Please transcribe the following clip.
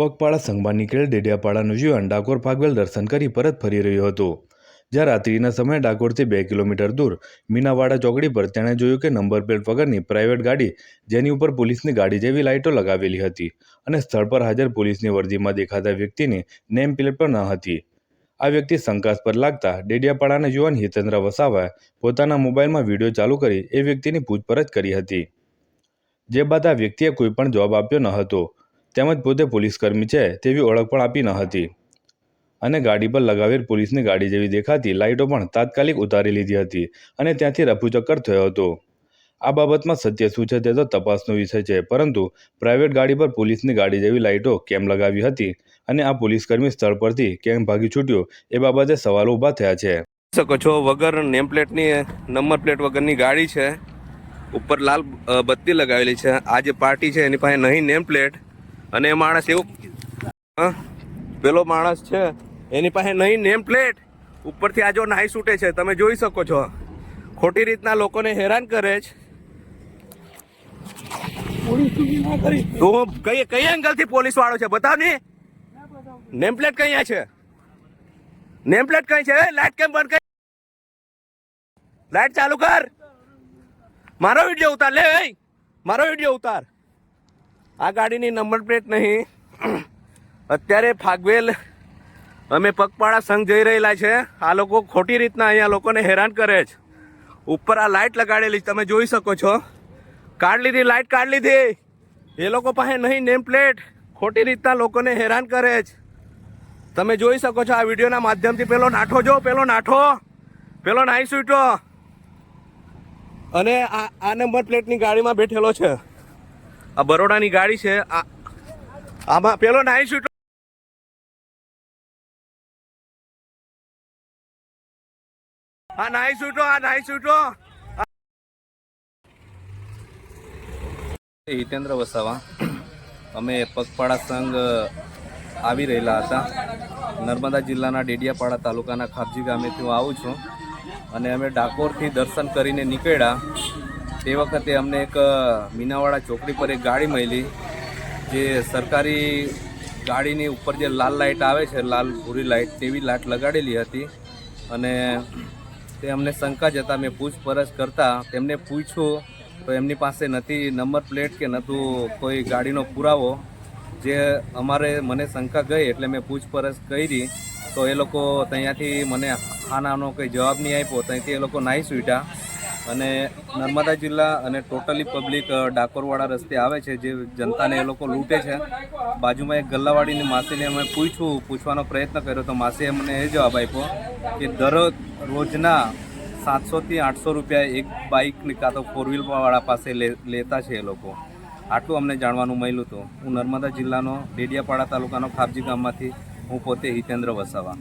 પગપાળા સંઘમાં નીકળેલ ડેડિયાપાડાનું જીવન ડાકોર ફાગવેલ દર્શન કરી પરત ફરી રહ્યું હતું. જ્યાં રાત્રિના સમયે ડાકોરથી બે કિલોમીટર દૂર મીનાવાડા ચોકડી પર તેણે જોયું કે નંબર પ્લેટ વગરની પ્રાઇવેટ ગાડી જેની ઉપર પોલીસની ગાડી જેવી લાઇટો લગાવેલી હતી અને સ્થળ પર હાજર પોલીસની વર્દીમાં દેખાતા વ્યક્તિની નેમ પ્લેટ પણ ન હતી. આ વ્યક્તિ શંકાસ્પદ લાગતા ડેડિયાપાડાના યુવાન હિતેન્દ્ર વસાવાએ પોતાના મોબાઈલમાં વીડિયો ચાલુ કરી એ વ્યક્તિની પૂછપરછ કરી હતી. જે બાદ આ વ્યક્તિએ કોઈ પણ જવાબ આપ્યો ન હતો. તેમજ પોતે પોલીસકર્મી છે તેવી ઓળખ પણ આપી ન હતી. અને ગાડી પર લગાવેલ પોલીસની ગાડી જેવી દેખાતી લાઇટો પણ તાત્કાલિક ઉતારી લીધી હતી અને ત્યાંથી રફુચક્કર થયો હતો. આ બાબતમાં સત્ય શું છે તે તો તપાસનો વિષય છે, પરંતુ પ્રાઇવેટ ગાડી પર પોલીસની ગાડી જેવી લાઇટો કેમ લગાવી હતી અને આ પોલીસકર્મી સ્થળ પરથી કેમ ભાગી છૂટ્યો એ બાબતે સવાલો ઊભા થયા છે. શકો છો, વગર નેમ પ્લેટની નંબર પ્લેટ વગરની ગાડી છે. ઉપર લાલ બત્તી લગાવેલી છે. આ જે પાર્ટી છે એની પાસે નહીં નેમ પ્લેટ અને એ માણસ એવું પેલો માણસ છે, એની પાસે નહીં નેમ પ્લેટ ઉપરથી આ જો નાહી છૂટે છે, તમે જોઈ શકો છો. ખોટી રીતના લોકોને હેરાન કરે છે. તું કઈ કઈ એંગલથી છે, બતાવ ને. નેમ પ્લેટ કઈ છે? નેમ કઈ છે? લાઈટ કેમ બંધ કરી લાઈટ ચાલુ કર. મારો વીડિયો ઉતાર, લે ભાઈ. મારો વીડિયો ઉતાર. આ ગાડીની નંબર પ્લેટ નહીં. અત્યારે ફાગવેલ અમે પગપાળા સંઘ જઈ રહેલા છે. આ લોકો ખોટી રીતના અહીંયા લોકોને હેરાન કરે છે. ઉપર આ લાઇટ લગાડેલી તમે જોઈ શકો છો. કાઢ લીધી લાઇટ કાઢ લીધી. એ લોકો પાસે નહીં, નેમ પ્લેટ. ખોટી રીતના લોકોને હેરાન કરે છે. તમે જોઈ શકો છો આ વિડીયોના માધ્યમથી. પેલો નાઠો જો, પેલો નાઠો. પેલો નાઈ સૂટો અને આ આ નંબર પ્લેટની ગાડીમાં બેઠેલો છે. આ બરોડાની ગાડી છે. આ આમાં પેલો નાઈ શૂટ આ નાઈ સૂટો આ નાઈ સૂટો હિતેન્દ્ર વસાવા. અમે પગપાળા સંઘ આવી રહેલા હતા. નર્મદા જિલ્લાના ડેડિયાપાડા તાલુકાના ખાપજી ગામેથી હું આવું છું. અને અમે ડાકોરથી દર્શન કરીને નીકળ્યા. તે વખતે અમને એક મીનાવાડા ચોકડી પર એક ગાડી મળી જે સરકારી ગાડીની ઉપર જે લાલ લાઇટ આવે છે, લાલ ભૂરી લાઇટ તેવી લાઇટ લગાડેલી હતી અને તે અમને શંકા જતા મેં પૂછપરછ કરતા તેમને પૂછ્યું તો એમની પાસે નથી નંબર પ્લેટ કે નહોતું કોઈ ગાડીનો પુરાવો. જે અમારે મને શંકા ગઈ એટલે મેં પૂછપરછ કરી તો એ લોકો ત્યાંથી મને આનાનો કંઈ જવાબ નહીં આપ્યો. ત્યાંથી એ લોકો નાહી છૂટ્યા અને નર્મદા જિલ્લા અને ટોટલી પબ્લિક ડાકોરવાળા રસ્તે આવે છે, જે જનતાને એ લોકો લૂંટે છે. બાજુમાં એક ગલ્લાવાડીની માસીને અમે પૂછ્યું પૂછવાનો પ્રયત્ન કર્યો તો માસીએ મને એ જવાબ આપ્યો કે દરરોજ રોજના સાતસોથી આઠસો રૂપિયા એક બાઇકની કાં તો ફોર વ્હીલવાળા પાસે લેતા છે એ લોકો. આટલું અમને જાણવાનું મળ્યું હતું. હું નર્મદા જિલ્લાનો ડેડિયાપાડા તાલુકાનો ખાબજી ગામમાંથી, હું પોતે હિતેન્દ્ર વસાવા.